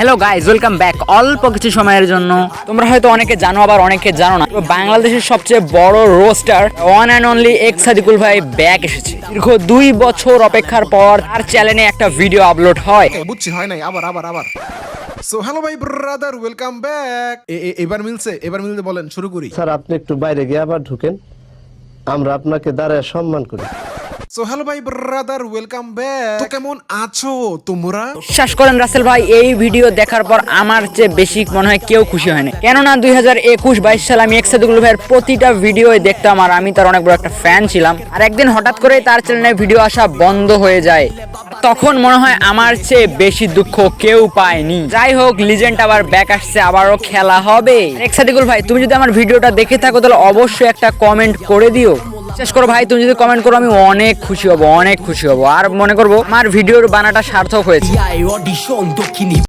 Hello guys welcome back অল্প কিছু সময়ের জন্য। তোমরা হয়তো অনেকে জানো আবার অনেকে জানো না। বাংলাদেশের সবচেয়ে বড় রোস্টার ওয়ান অ্যান্ড অনলি এক সাদিকুল ভাই ব্যাক এসেছে। দীর্ঘ দুই বছর অপেক্ষার পর তার চ্যানেলে একটা ভিডিও আপলোড হয়। বুঝছি হয় নাই। আবার আবার আবার। সো হ্যালো ভাই ব্রাদার ওয়েলকাম ব্যাক এবার মিলছে এবার মিলতে বলেন শুরু করি। স্যার আপনি একটু বাইরে গিয়ে আবার ঢুকেন। আমরা আপনাকে দাঁড়ায় সম্মান করি। সো হ্যালো ভাই ব্রাদার ওয়েলকাম ব্যাক তো কেমন আছো তোমরা? বিশ্বাস করেন রাসেল ভাই এই ভিডিও দেখার পর আমার চেয়ে বেশি মনে হয় কেউ খুশি হয়নি কেননা দুই হাজার একুশ বাইশ সালে আমি ভাইয়ের প্রতিটা ভিডিও দেখতাম আর আমি তার অনেক বড় একটা ফ্যান ছিলাম। আর একদিন হঠাৎ করে তার চ্যানেলে ভিডিও আসা বন্ধ হয়ে যায়। তখন মনে হয় আমার চেয়ে বেশি দুঃখ কেউ পায়নি। যাই হোক লিজেন্ড আবার ব্যাক আসছে আবারও খেলা হবে। একসাদিকুল ভাই তুমি যদি আমার ভিডিওটা দেখে থাকো তাহলে অবশ্যই একটা কমেন্ট করে দিও। বিশ্বাস করো ভাই, তুমি যদি কমেন্ট করো, আমি অনেক খুশি হব, অনেক খুশি হব। আর মনে করব, আমার ভিডিওর বানাটা সার্থক হয়েছে।